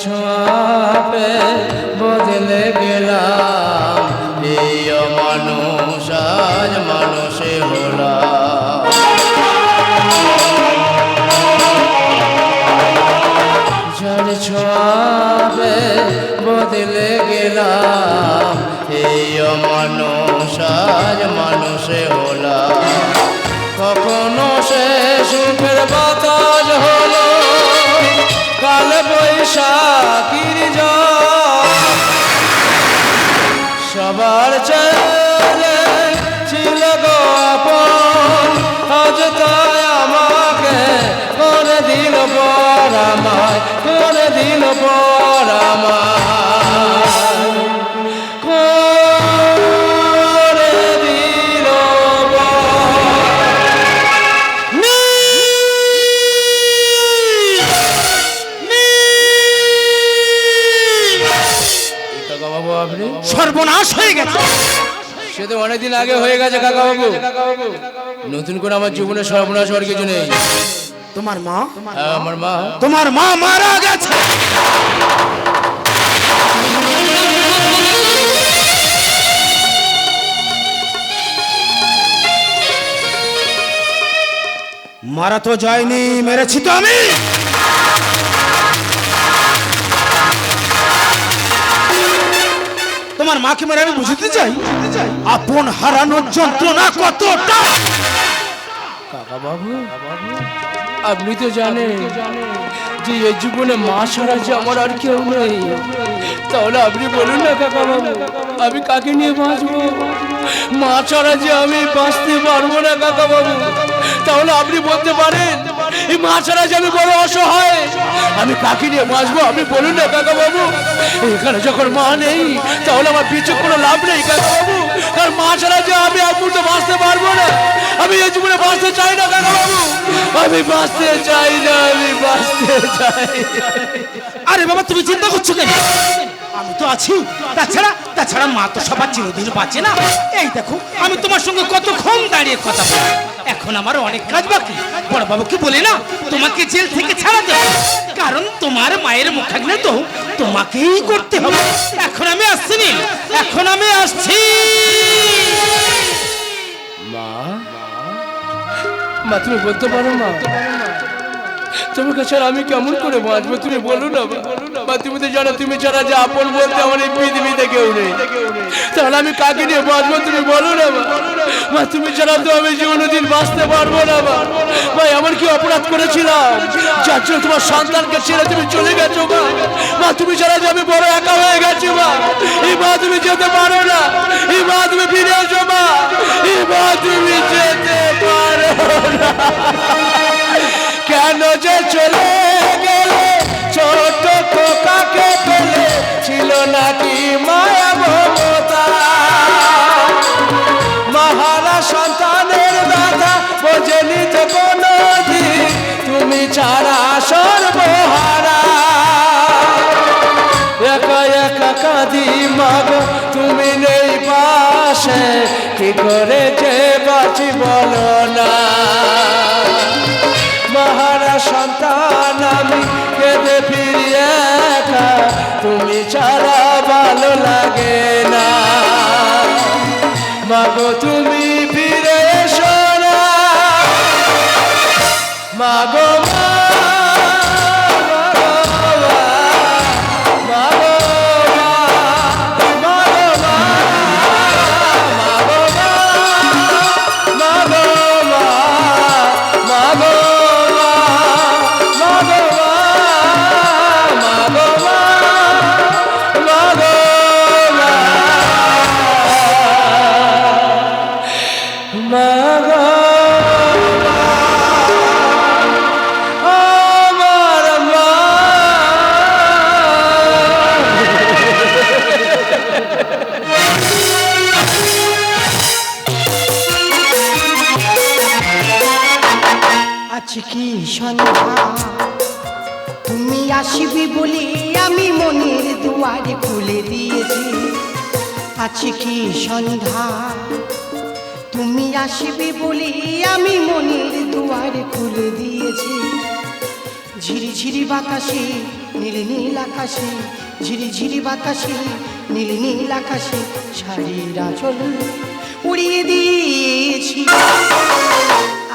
ছোঁয়াপে বদলে গেলাম। এই মানুষ, আজ মানুষে হলাম। যার ছোঁয়াপে বদলে গেলাম। এই মানুষ, আজ মানুষে হলাম। হয়ে গেছে। সে তো অনেকদিন আগে হয়ে গেছে কাকা বাবু নতুন করে আমার জীবনে সর্বনাশ হওয়ার কিছু নেই। তোমার মা? হ্যাঁ, আমার মা। তোমার মা মারা গেছে। মারা তো যায়নি মেরেছি তো আমি। তোমার মাকে মেরে আমি বুঝতে চাই? আপন হারানোর যন্ত্রণা কতটা? কাকা বাবু, আপনি তো জানেন যে এই জীবনে মা ছাড়া যে আমার আর কেউ নেই। তাহলে আপনি বলুন না, কাকা বাবু, আমি কাকে নিয়ে বাঁচবো? মা ছাড়া যে আমি বাঁচতে পারব না, কাকা বাবু, তাহলে আপনি বলতে পারেন এই মা ছাড়া যে আমি বড় অসহায়। আমি কাকে নিয়ে বাঁচবো আপনি বলুন না কাকা বাবু এখানে যখন মা নেই, তাহলে আমার পিছু কোনো লাভ নেই কাকা বাবু কারণ মা ছাড়া আমি এক মুহূর্তে বাঁচতে পারব না। আমি এই জীবনে বাঁচতে চাই না কাকা বাবু আমি বাঁচতে চাই না, আমি বাঁচতে চাই আরে বাবা, তুমি চিন্তা করছ কেন? আমি তো আছি। তাছাড়া তাছাড়া মা তো সবার চিরদিন বাঁচে না। এই দেখো, আমি তোমার সঙ্গে কতক্ষণ দাঁড়িয়ে কথা বলি এখন আমার অনেক কাজ বাকি। বড় বাবুকে বলে না তোমাকে জেল থেকে ছাড়া দেবো। কারণ তোমার মায়ের মুখাগ্নে তো তোমাকেই করতে হবে। এখন আমি আসছি নি এখন আমি আসছি। মা? মা তুমি বলতে পারো মা। তুমি ছাড়া আমি কেমন করে বাঁচবো তুমি বলো না। মা। মা তুমি তো জানো, তুমি ছাড়া যে আপন বলতে আমার এই পৃথিবীতে কেউ নেই। তাহলে আমি কাকে নিয়ে বাঁচবো তুমি বলো না, মা। মা, তুমি ছাড়া তো আমি জীবনে দিন বাঁচতে পারব না, মা। ভাই এমন কি অপরাধ করেছিলাম? যার জন্য তোমার সন্তানকে ছেড়ে তুমি চলে গেছো, মা। মা, তুমি ছাড়া যে আমি বড় একা হয়ে গেছি, মা। এই মা, তুমি যেতে পারো না। এই মা, তুমি ফিরে এসো, মা। এই মা, তুমি যেতে পারো না। কেন যে চলে খোকাকে পেলে? ছিল নাকি মায়া মমতা? মহারা সন্তানের বোঝেনি তো কোনো তুমি ছাড়া সর্বহারা। একা একা কাঁদি মাগো, তুমি নেই পাশে। কি করে যে বাঁচি বলো? আছে কি সন্ধ্যা? তুমি আসিবি বলে আমি মনের দুয়ারে খুলে দিয়েছি। ঝিরিঝিরি ঝিরি বাতাসে, নীল নীল আকাশে ঝিরি ঝিরি বাতাসে, নীল নীল আকাশে শাড়ির আঁচল উড়িয়ে দিয়েছি।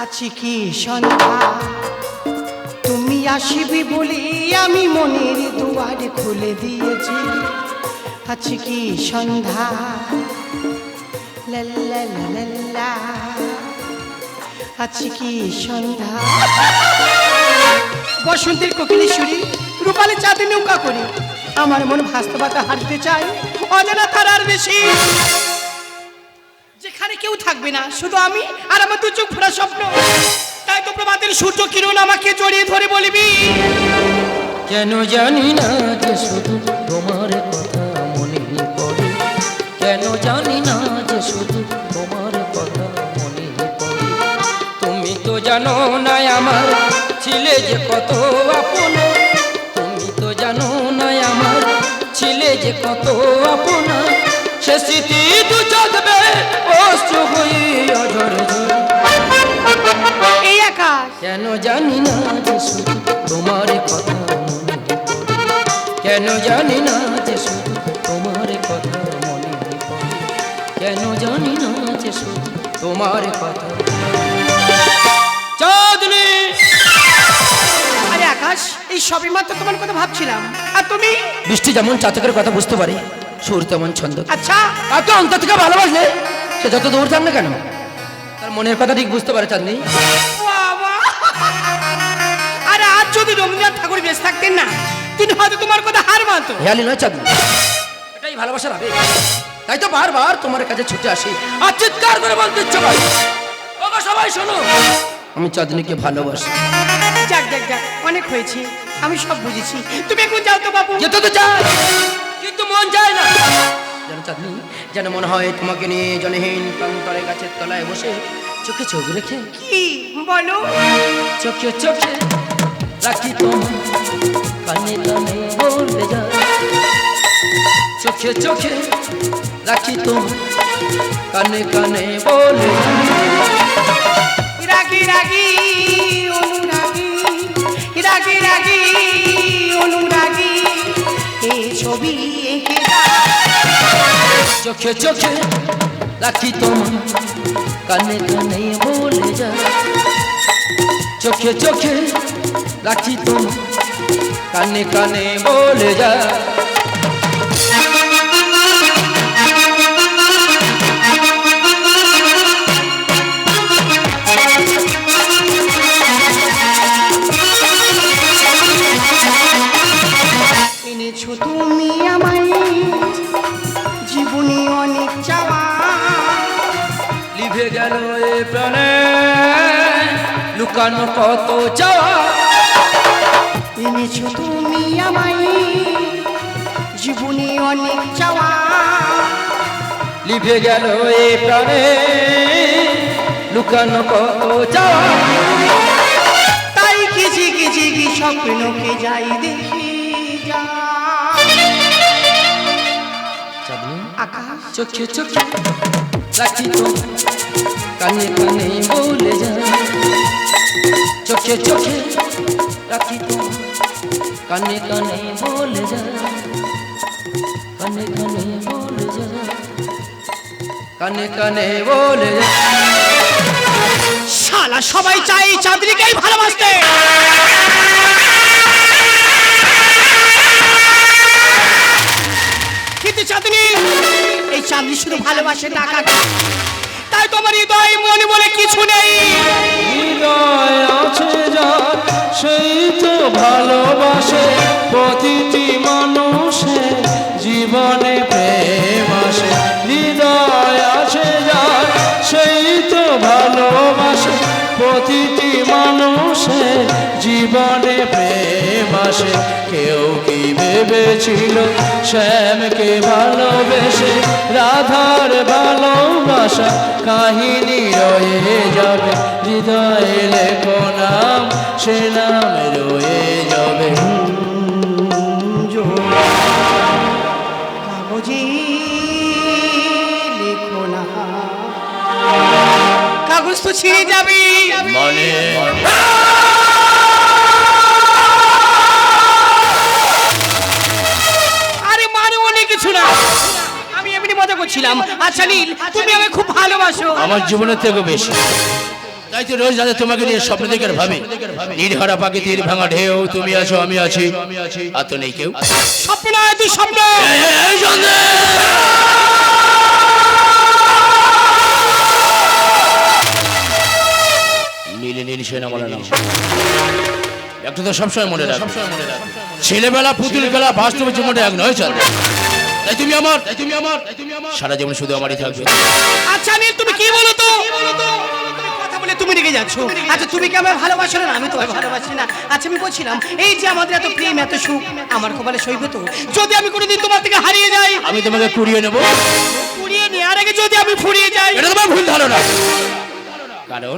আছে কি সন্ধ্যা? তুমি আসিবি বলে আমি মনের দুয়ারে খুলে দিয়েছি। আছে কি সন্ধ্যা? লা লা লা লা লা। আছে কি সন্ধ্যা? বসন্তের কোকিলি কোকিলেশ্বরী রূপালে চাঁদে নৌকা করি। আমার মন ভাসতে বাতা হারতে চাই অজানা তারার বেশি। যেখানে কেউ থাকবে না, শুধু আমি আর আমার দু চোখ ভরা স্বপ্ন। তাই তো প্রভাতের সূর্য কিরণ আমাকে জড়িয়ে ধরে বলবি। কেন জানি না যে শুধু তোমার জানো না আমার ছিলে যে কত আপন। তুমি তো জানো না আমার ছিলে যে কত আপন। সে স্মৃতি দু চোখবে অশ্রু হইয়া ঝরে ঝরে এই আকাশ। কেন জানি না যে শুধু তোমার কথা কেন জানি না যে শুধু তোমার কথা মনে কেন জানি না যে শুধু তোমার কথা এই সবই মাত্র তোমার কথা ভাবছিলাম। আর তুমি? বৃষ্টি যেমন চাতকের কথা বুঝতে পারে সুর তেমন ছন্দ। আচ্ছা। তাকে অন্তর থেকে ভালোবাসলে সে যত দূর যান না কেন? তার মনের কথা ঠিক বুঝতে পারে চাঁদনি। আরে আজ যদি রবীন্দ্রনাথ ঠাকুর বেশ থাকতেন না তিনি হয়তো তোমার কথা হার মানতো। হেয়ালি নয় চাঁদনি। এটাই ভালোবাসার আবেগ। তাই তো বারবার তোমার কাছে ছুটে আসি। আর চিৎকার করে বলতে ইচ্ছে করে। সবাই শোনো। আমি চাঁদনিকে ভালোবাসি। যাক যাক যাক অনেক হয়েছে। আমি সব বুঝেছি। তুমি এখন যাও তো বাবু। যেতে তো চাই। কিন্তু মন চায় না। যেন চাঁদনি যেন মনে হয় তোমাকে নিয়ে জনহীন প্রান্তরে গাছের তলায় বসে চোখে চোখ রেখে। কি? বলো। চোখে চোখে রাখি তোমার কানে কানে বলতে যা চোখে চোখে রাখি তোমার কানে কানে বলে। রাগি রাগি অনুরাগী। চোখে চোখে রাখি তোমার, কানে কানে বলে যা। চোখে চোখে রাখি তোমার, কানে কানে বলে যা। লুকানো কত চাওয়া এনেছো তুমি আমায় জীবনে অনেক চাওয়া। লিভে গেল এ প্রাণে লুকানো কত চাওয়া তাই কিছু কিছু কি স্বপ্নকে যাই দেখি যা। আকাশ? চোখে চোখে রাখি তো কানে কানে বলে যা। চোখে চোখে রাখি কানে কানে বলে যা, কানে কানে বলে যা, কানে কানে বলে যা। শালা, সবাই চাই চাঁদনিকেই ভালোবাসতে। কিন্তু চাঁদনি, এই চাঁদনি শুধু ভালোবাসে টাকাকে তাই তোমার হৃদয় মনে বলে কিছু নেই। সেই তো ভালোবাসে প্রতিটি মানুষে, জীবনে প্রেম আসে। হৃদয় আছে যা, সেই তো ভালোবাসে প্রতিটি মানুষের জীবনে প্রেম আসে। কেউ কি ভেবেছিল শ্যামকে ভালোবেসে? রাধার ভালোবাসা কাহিনী রয়ে যাবে। হৃদয়ে লেখো নাম, সে নাম রয়ে যাবে। তো ছিঁড়ে যাবে মানে আরে মানে অনেক কিছু না আমি এমনি মজা করছিলাম আচ্ছা নীল তুমি আমাকে খুব ভালোবাসো আমার জীবনের থেকে বেশি তাই তো রোজ রাতে তোমাকে নিয়ে স্বপ্ন দেখে ভাবি নির্হারা পাখি তীর ভাঙা ঢেউ তুমি আছো আমি আছি আর তো নেই কেউ স্বপ্ন তুই স্বপ্ন এই, এই, এই সন্দেশ! নীলে নীল সেনা বলে নাম একটা তো সবসময় মনে রাখ ছেলেবেলা পুতুল খেলা বাস্তব জীবনে এক নয় চল। তাই তুমি আমার তাই তুমি আমার তাই তুমি আমার। সারা জীবন শুধু আমারই থাকবে। আচ্ছা নীল তুমি কি বলো তো? কথা বলে তুমি রেগে যাচ্ছ। আচ্ছা তুমি কি আমায় ভালোবাসো না? আমি তোমায় ভালোবাসি না। আচ্ছা আমি বলছিলাম এই যে আমাদের এত প্রেম এত সুখ আমার কপালে সইবে তো? যদি আমি কোনোদিন তোমার থেকে হারিয়ে যাই আমি তোমাকে কুড়িয়ে নেব। ফুরিয়ে নেওয়ার আগে যদি আমি ফুরিয়ে যাই। এটা তোমার ভুল ধারণা। কারণ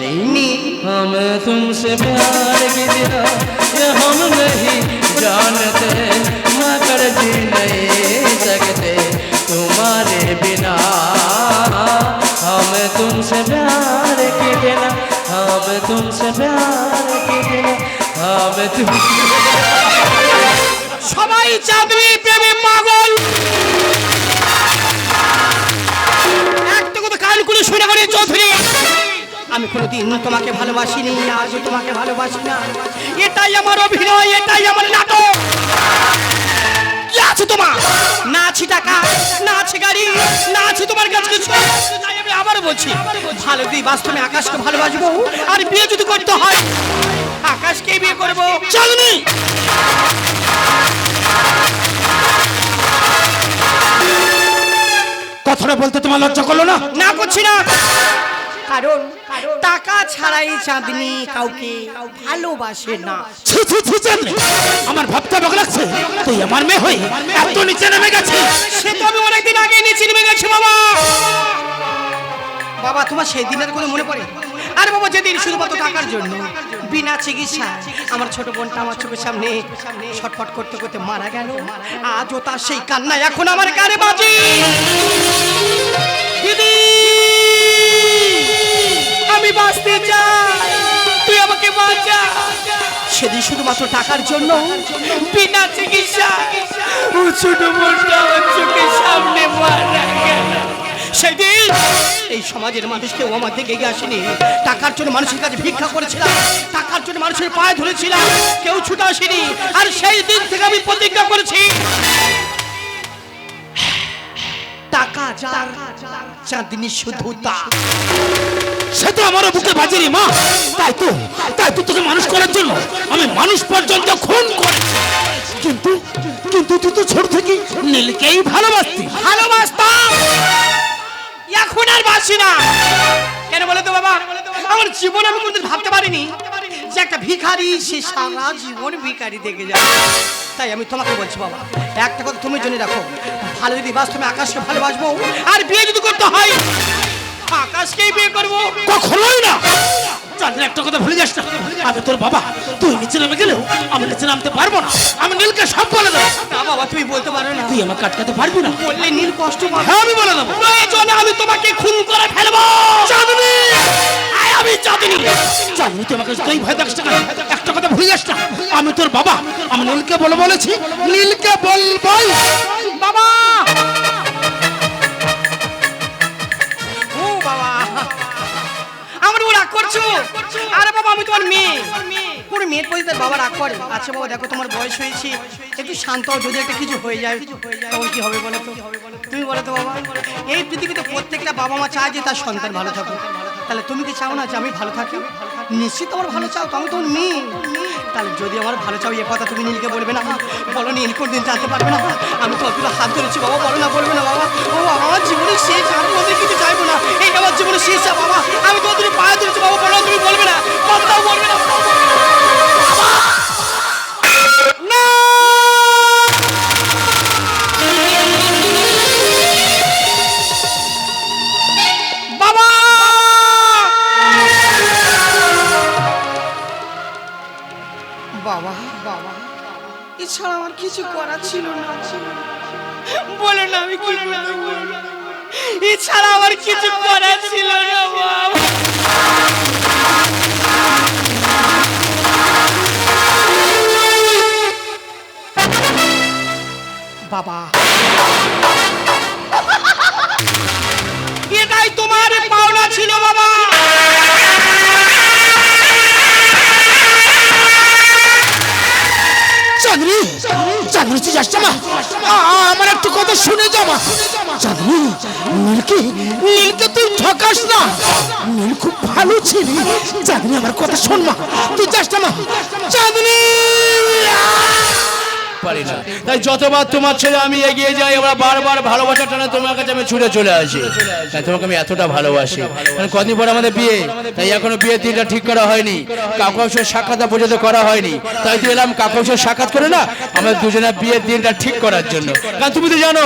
जाएंगी हम तुमसे प्यार कितना ये हम नहीं जानते मगर जी नहीं सकते तुम्हारे बिना हम तुमसे प्यार कितना हम तुमसे प्यार कितना हम तुम सबाई चादर কোনোদিন তোমাকে ভালোবাসিনি আজও তোমাকে ভালোবাসি না। এটাই আমার অভিনয় এটাই আমার নাটক। কি আছে তোমার? না আছে টাকা না আছে গাড়ি না আছে তোমার কাছে কিছু? তাই আমি আবার বলছি ভালো দিই বাস্তবে আকাশকে ভালোবাসবো আর বিয়ে যদি করতে হয় বিয়ে করব। চলনি কথাটা বলতে তোমার লজ্জা করল না? না করছি না। কারণ টাকা ছাড়াই চাঁদনি কাউকে ভালোবাসে না। ছি ছি ছি চাঁদনি আমার ভাবতে বক লাগছে। তুই আমার মেয়ে হয়ে এত নিচে নেমে গেছিস। সে তো আমি অনেকদিন আগে নিচে নেমে গেছি বাবা। বাবা তোমার সেই দিনের কোনো মনে পড়ে? আরে বাবা যেদিন শুধুমাত্র টাকার জন্য বিনা চিকিৎসা আমার ছোট বোনটা আমার চোখের সামনে ছটফট করতে করতে মারা গেল। আজও তার সেই কান্না এখন আমার কারে বাজে। আমি বাঁচতে চাই। তুই আমাকে বাঁচা। সেদিন শুধুমাত্র টাকার জন্য, বিনা চিকিৎসা, ছোট আমার চোখের সামনে মারা সেদিন এই সমাজের মানুষ কেউ আমার দিকে আসেনি। টাকার জন্য মানুষের কাছে ভিক্ষা করেছিলাম, টাকার জন্য মানুষের পায়ে ধরেছিলাম, কেউ ছুটে আসেনি। আর সেই দিন থেকে আমি প্রতিজ্ঞা করেছি চাঁদনি শুধু তা। সে তো আমারও বুকে বাজেরি মা। তাই তো তাই তো তোকে মানুষ করার জন্য আমি মানুষ পর্যন্ত খুন করে কিন্তু কিন্তু তুই তো ছোট থেকে নীলকেই ভালোবাসতি। ভালোবাসতাম। এখন আর বাসি না। কেন বলে তো বাবা? আমার জীবনে আমি কোনদিন ভাবতে পারিনি যে একটা ভিখারি সে সারা জীবন ভিখারি থেকে যায় তাই আমি তোমাকে বলছি বাবা একটা কথা তুমি জেনে রাখো। ভালো যদি বাস্তবে আকাশকে ভালোবাসবো। আর বিয়ে যদি করতে হয় আকাশকেই বিয়ে করব। কখনোই না। চাঁদের একটা কথা ভুলে যাস না। আমি তোর বাবা তুই নিচে নেমে গেলেও আমি নিচে নামতে পারব না। আমি নীলকে সব বলে দেবো। না বাবা তুমি বলতে পারো না। তুই আমাকে আটকাতে পারবি না। বললে নীল কষ্ট পাবে। হ্যাঁ আমি বলে দেবো। প্রয়োজনে আমি তোমাকে খুন করে ফেলব। চাঁদনি! আমি চাঁদনি। চাঁদনি তুই আমাকে তুই ভয় দেখিস না একটা কথা ভুলে যাস না। আমি তোর বাবা আমি নীলকে বলে বলেছি। নীলকে বলবই। বাবা! আমার উপর রাগ করছ? আরে বাবা আমি তোমার মেয়ে। কোনো মেয়ের প্রতি তার বাবা রাগ করে। আচ্ছা বাবা দেখো তোমার বয়স হয়েছে। একটু শান্ত যদি একটা কিছু হয়ে যায় তখন কি হবে বলো তো? তুমি বলো তো বাবা। এই পৃথিবীতে প্রত্যেকটা বাবা মা চায় যে তার সন্তান ভালো থাকুক। তাহলে তুমি কি চাও না যে আমি ভালো থাকি? নিশ্চিত তোমার ভালো চাও তো আমি তোমার মেয়ে। তাহলে যদি আমার ভালো চাও, এ কথা তুমি নীলকে বলবে না বলো নীল কোনদিন জানতে পারবে না আমি তো অতটা হাত ধরেছি, বাবা, বলো না, বলবে না, বাবা। ও, আমার জীবনের শেষ, আমি তোমাদের কিছু চাইব না। এই আমার জীবনের শেষ, বাবা। আমি তো তুমি পায়ে ধরেছি, বাবা, বলো তুমি বলবে না। কথাও বলবে না, কথাও বলবে না। বাবা চাঁদনি নীলকে নীলকে তুই ঠকাস না। নীল খুব ভালো ছিলি। চাঁদনি আমার কথা শোন মা। তুই যাস না মা? চাঁদনি! পারি না। তাই যতবার তোমার ছেলে আমি এগিয়ে যাই আমরা বারবার ভালোবাসা টানে তোমার কাছে আমি ছুটে চলে আসি। তাই তোমাকে আমি এতটা ভালোবাসি। কারণ কদিন পর আমাদের বিয়ে, তাই এখনও বিয়ের দিনটা ঠিক করা হয়নি। কাকাশের সাক্ষাৎ পর্যন্ত করা হয়নি। তাই তো এলাম কাকাশের সাক্ষাৎ করে না আমাদের দুজনের বিয়ের দিনটা ঠিক করার জন্য। কারণ তুমি তো জানো,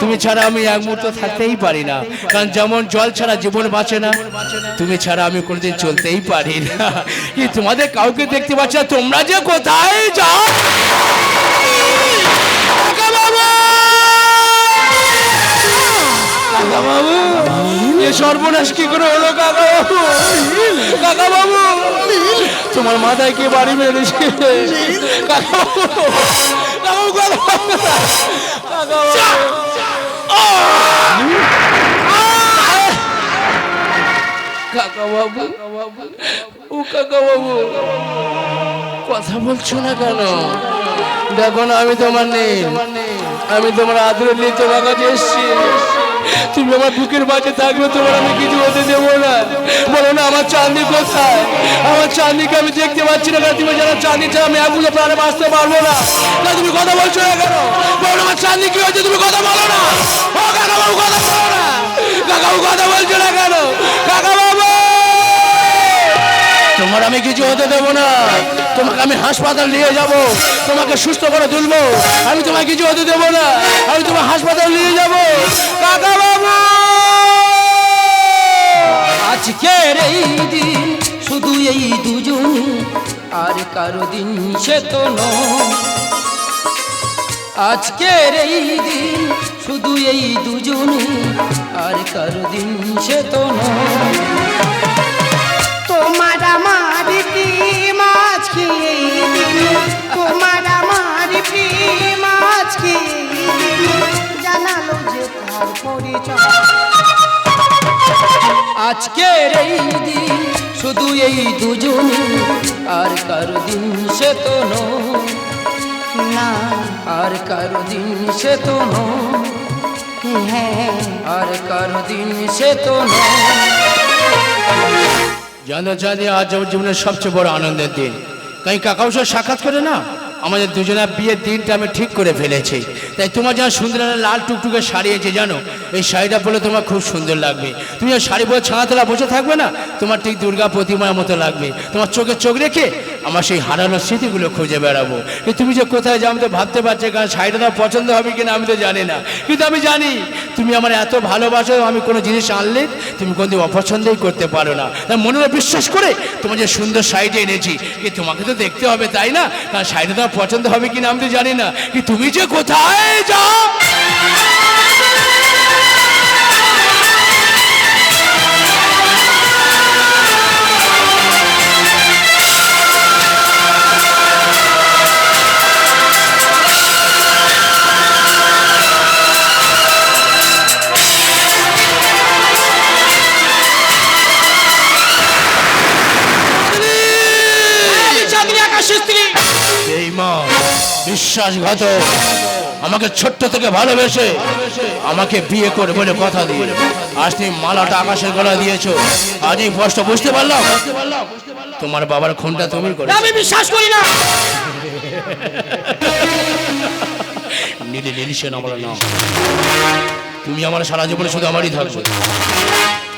তুমি ছাড়া আমি এক মুহূর্ত থাকতেই পারি না। কারণ যেমন জল ছাড়া জীবন বাঁচে না, তুমি ছাড়া আমি কোনোদিন চলতেই পারি না। কি তোমাদের কাউকে দেখতে পাচ্ছি না, তোমরা যে কোথায় যাও? বাবু এ সর্বনাশ কি করে হলো, কাকা বাবু? কাকা বাবু, তোমার মাথায় কে বাড়ি মেরেছে? কাকা কাকা কাকা বাবু। কাকা কাকা ও কাকা বাবু, কথা বলছো না কেন? দেখো না, আমি তোমার নেই। আমি তোমার আদরে নিয়ে তোমার কাছে এসছি। তুমি আমার বুকের মাঝে থাকবে, তোমার আমি কিছু হতে দেবো না। বলো না, আমার চাঁদনি কোথায়? আমার চাঁদনিকে আমি দেখতে পাচ্ছি না তুমি যারা চাঁদনি ছাড়া আমি এগুলো প্রাণে বাঁচতে পারব না। না তুমি কথা বলছো না কেন? বলো আমার চাঁদনি কি হয়েছে, তুমি কথা বলো না। ও কাকাবাবু, কথা বলো না। কথা বলছো না কেন? তোমার আমি কিছু হতে দেবো না। তোমাকে আমি হাসপাতাল নিয়ে যাব, তোমাকে সুস্থ করে তুলবো। আমি তোমাকে কিছু হতে দেবো না। আমি তোমার হাসপাতাল নিয়ে যাব। বাবু আজকের এই দিন শুধু এই দুজন আর কারও দিন সে তো আজকের এই দিন শুধু এই দুজন আর কারও দিন সে তো তোমার আমার প্রেম আজকে তোমার যে তার পরিচয় আজকের এই দিন শুধু এই দুজন আর কার দিন সে তো নয়। না। আর কারও দিন সে তো হ্যাঁ। আর কারও দিন সে তো জানো জানি আজ আমার জীবনের সবচেয়ে বড় আনন্দের দিন। তাই কাকাও সাক্ষাৎ করে না? আমাদের দুজনের বিয়ের দিনটা আমি ঠিক করে ফেলেছি। তাই তোমার যেন সুন্দর লাল টুকটুকে শাড়ি আছে, জানো? এই শাড়িটা পরলে তোমার খুব সুন্দর লাগবে। তুমি শাড়ি পরে ছানাতলা বসে থাকবে না? তোমার ঠিক দুর্গা প্রতিমার মতো লাগবে। তোমার চোখে চোখ রেখে আমার সেই হারানোর স্মৃতিগুলো খুঁজে বেড়াবো। তুমি যে কোথায় যাও, আমি তো ভাবতে পারছি কারণ শাড়িটা পছন্দ হবে কিনা, আমি তো জানি না। কিন্তু আমি জানি, তুমি আমার এত ভালোবাসো, আমি কোনো জিনিস আনলে তুমি কোনদিন অপছন্দই করতে পারো না। তাই মনে হয় বিশ্বাস করে, তোমার যে সুন্দর শাড়িটা এনেছি কি তোমাকে তো দেখতে হবে, তাই না? কারণ শাড়িটা তোমার পছন্দ হবে কিনা, আমি তো জানি না। কি তুমি যে কোথায় যাও? বিশ্বাসঘাতক আমাকে ছোট্ট থেকে ভালোবেসে আমাকে বিয়ে করে বলে কথা দিয়ে। আজ তুমি মালাটা আকাশের গলা দিয়েছ। আজ এই স্পষ্ট বুঝতে পারলাম? তোমার বাবার খুনটা তুমি করে আমি বিশ্বাস করি না। নিলে আমার না তুমি আমার সারা জীবনে শুধু আমারই থাকবে।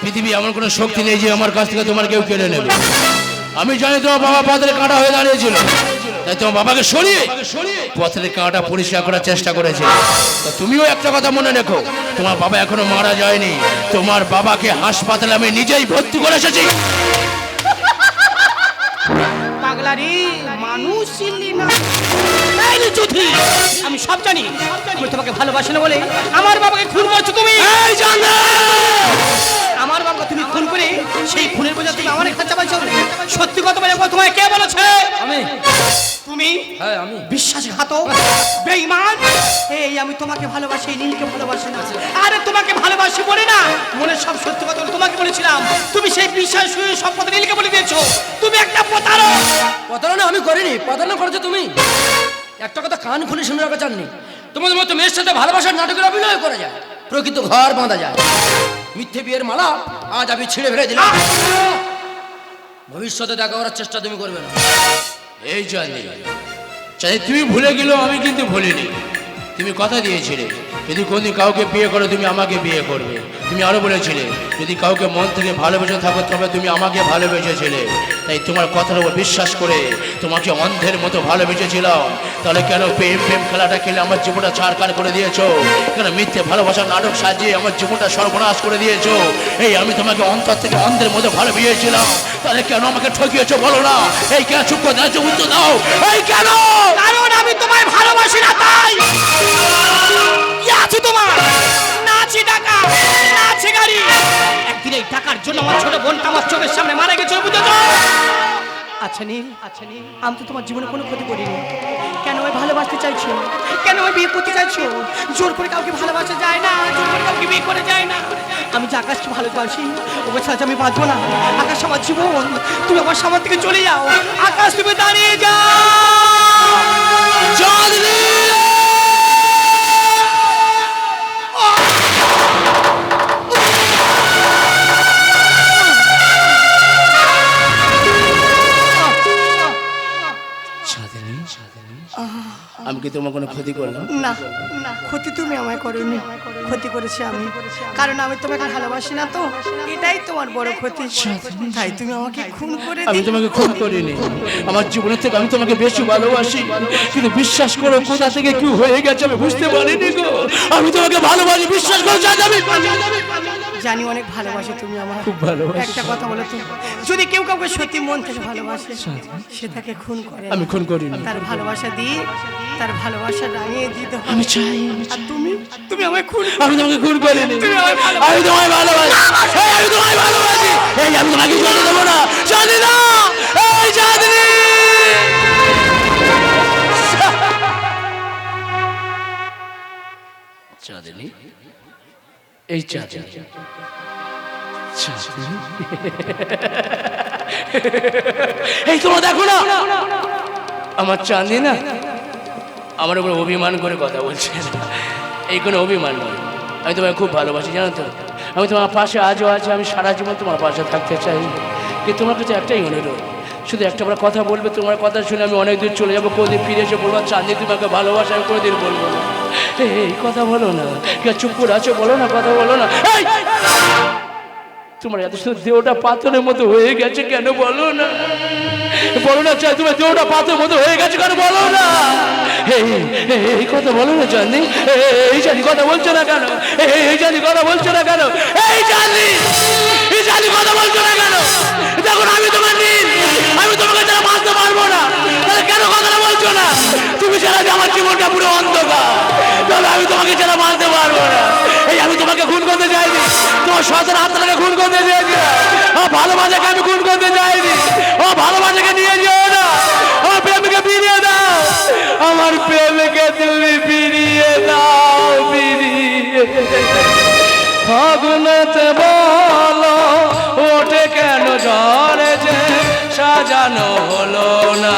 পৃথিবী এমন কোনো শক্তি নেই যে আমার কাছ থেকে তোমার কেউ কেড়ে নেবে। আমি জানি তোমার বাবা পথের কাঁটা হয়ে দাঁড়িয়েছিল। তাই তোমার বাবাকে সরিয়ে পথের কাঁটা পরিষ্কার করার চেষ্টা করেছে। তা তুমিও একটা কথা মনে রেখো তোমার বাবা এখনও মারা যায়নি। তোমার বাবাকে হাসপাতালে আমি নিজেই ভর্তি করে এসেছি। পাগলারি মানুষ চিনলি না। আমি সব জানি আমি তোমাকে ভালোবাসি না বলে আমার বাবাকে খুন করছ তুমি। আমার তুমি খুন করে সেই খুনের বোঝা তুমি আমার খাঁচা পাইছো সত্যি কথা বলে তোমায় কে বলেছে? আমি। তুমি হ্যাঁ আমি। বিশ্বাসঘাতক বেঈমান। এই আমি তোমাকে ভালোবাসি নীলকে ভালোবাসি না। আরে তোমাকে ভালোবাসি বলে না। মনে সব সত্যি কথা তোমাকে বলেছিলাম। তুমি সেই বিশ্বাস শুয়ে সব কথা নীলকে বলে দিয়েছ। তুমি একটা প্রতারক। প্রতারণা আমি করিনি প্রতারণা করেছ তুমি। একটা কথা কান খুলে শুনে রাখা চাননি তোমাদের মতো মেয়ের সাথে ভালোবাসার নাটকের অভিনয় করা যায়। প্রকৃত ঘর বাঁধা যায়। মিথ্যে বিয়ের মালা আজ আমি ছিঁড়ে ফেলে দিলাম। ভবিষ্যতে দেখা করার চেষ্টা তুমি করবে না। এই জানি চাই তুমি ভুলে গেলেও আমি কিন্তু ভুলিনি। তুমি কথা দিয়েছিলে, যদি কোনদিন কাউকে বিয়ে করো, তুমি আমাকে বিয়ে করবে। তুমি আরও বলেছিলে, যদি কাউকে মন থেকে ভালোবেসে থাকো, তবে তুমি আমাকে ভালোবেসেছিলে। তাই তোমার কথার উপর বিশ্বাস করে তোমাকে অন্ধের মতো ভালোবেসেছিলাম। তাহলে কেন প্রেম প্রেম খেলাটা খেলে আমার জীবনটা ছাড়কার করে দিয়েছ? কেন মিথ্যে ভালোবাসার নাটক সাজিয়ে আমার জীবনটা সর্বনাশ করে দিয়েছ? এই আমি তোমাকে অন্তর থেকে অন্ধের মতো ভালোবেসেছিলাম। তাহলে কেন আমাকে ঠকিয়েছো বলো না? এই কেন চুপ করে উত্তর দাও। এই কেন? কারণ আমি তোমায় ভালোবাসি না, তাই। আছে তোমার? নাচি টাকা। নাচি গাড়ি। একদিন এই টাকার জন্য আমার ছোট বোনটা আমার চোখের সামনে মারা গেছিল বুঝেছ? আচ্ছা নীল। আচ্ছা নীল। আমি তো তোমার জীবনে কোনো ক্ষতি করিনি। কেন ওই ভালোবাসতে চাইছো? কেন ওই বিয়ে করতে চাইছো? জোর করে কাউকে ভালোবাসা যায় না জোর করে কাউকে বিয়ে করে যায় না। আমি যে আকাশকে ভালোবাসি ওকে ছাড়া আমি বাঁচবো না। আকাশ আমার জীবন তুমি আমার সামনে থেকে চলে যাও। আকাশ তুমি দাঁড়িয়ে যাও। আমি কি তোমার কোনো ক্ষতি করলাম না না ক্ষতি তুমি আমায় করনি। ক্ষতি করেছি আমি। কারণ আমি তোমাকে ভালোবাসি না তো। এটাই তোমার বড় ক্ষতি। তাই তুমি আমাকে খুন করে আমি তোমাকে খুন করিনি। আমার জীবনের থেকে আমি তোমাকে বেশি ভালোবাসি। কিন্তু বিশ্বাস করো কোথা থেকে কি হয়ে গেছে আমি বুঝতে পারিনি গো। আমি তোমাকে ভালোবাসি বিশ্বাস করো যা যাবে জানি অনেক ভালোবাসে তুমি আমার খুব ভালোবাসি। একটা কথা বলো তো যদি কেউ কাউকে সত্যি মন থেকে ভালোবাসে সে তাকে খুন করে। আমি খুন করিনি। তার ভালোবাসা দিয়ে তার ভালোবাসা রাঙিয়ে দিতে আমি চাই আর তুমি? তুমি আমায় খুন আমি তোমাকে খুন করিনি। তুমি আমি তোমায় ভালোবাসি। আমি তোমায় ভালোবাসি। এই আমি তোমাকে জানি দেবো না। জানি না এই জানি চাঁদনি এই এই তোমরা দেখো না। আমার চাঁদি না? আমার উপর অভিমান করে কথা বলছে। এই কোনো অভিমান নয়। আমি তোমায় খুব ভালোবাসি, জানো তো? আমি তোমার পাশে আজও আছে, আমি সারা জীবন তোমার পাশে থাকতে চাই। কিন্তু তোমার কাছে একটাই অনুরোধ, শুধু একটা বার কথা বলবে, তোমার কথা শুনে আমি অনেক দূর চলে যাব, কোনদিন ফিরে এসে বলব চাঁদি তোমাকে ভালোবাসা, আমি কোনোদিন বলব না। এই, কথা বলো না। চুপ করে আছো বলো না কথা বলো না। তোমার এত শুধু দেহটা পাথরের মতো হয়ে গেছে কেন বলো না? বলো না চাই তোমার দেহটা পাথরের মতো হয়ে গেছে কেন বলো না? এই কথা বলো না চাঁদনি। এই জানি কথা বলছো না কেন? এই- জানি কথা বলছো না কেন? এই জানি এই জানি কথা বলছো না কেন? দেখুন আমি তোমার আমি তোমাকে ছাড়া বাঁচতে পারব না। তাহলে কেন কথাটা বলছো না? তুমি ছাড়া আমার জীবনটা পুরো অন্ধকার। তাহলে আমি তোমাকে ছাড়া বাঁচতে পারব না। এই আমি তোমাকে খুন করতে চাইনি। তোমার সতের আত্মাকে খুন করতে চেয়েছি আমার ভালোবাসাকে আমি খুন করতে চাইনি আমার ভালোবাসাকে নিয়ে যেও না। আমার প্রেমকে ফিরিয়ে দাও। আমার প্রেমকে তুমি ফিরিয়ে দাও, ফিরিয়ে। ফাগুনেতে বলো সাজানো হলো না,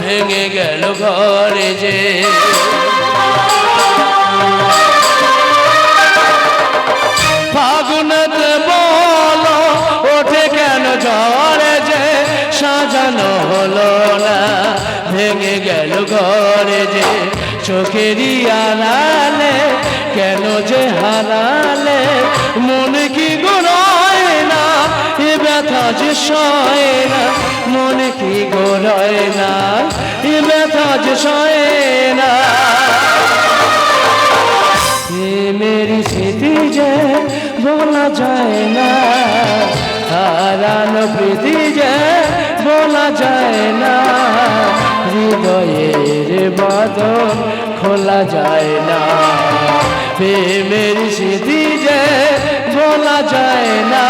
ভেঙে গেল ঘরে যে। ফাগুনেতে বলো ওঠে কেন ঝরে যে? সাজানো হলো না, ভেঙে গেল ঘরে যে। চোখেরই আড়ালে কেন যে হারালে? মনে কি গোড়ায় না, এ ব্যথা যে সয় না। মনে কি গোড়ায় না? এ ব্যথা যে সয় না। এ মেরি স্মৃতি যে বলা যায় না, হারানো প্রীতি যে বলা যায় না, হৃদয়ের বাদন খোলা যায় না। প্রেমের স্মৃতি যে বলা যায় না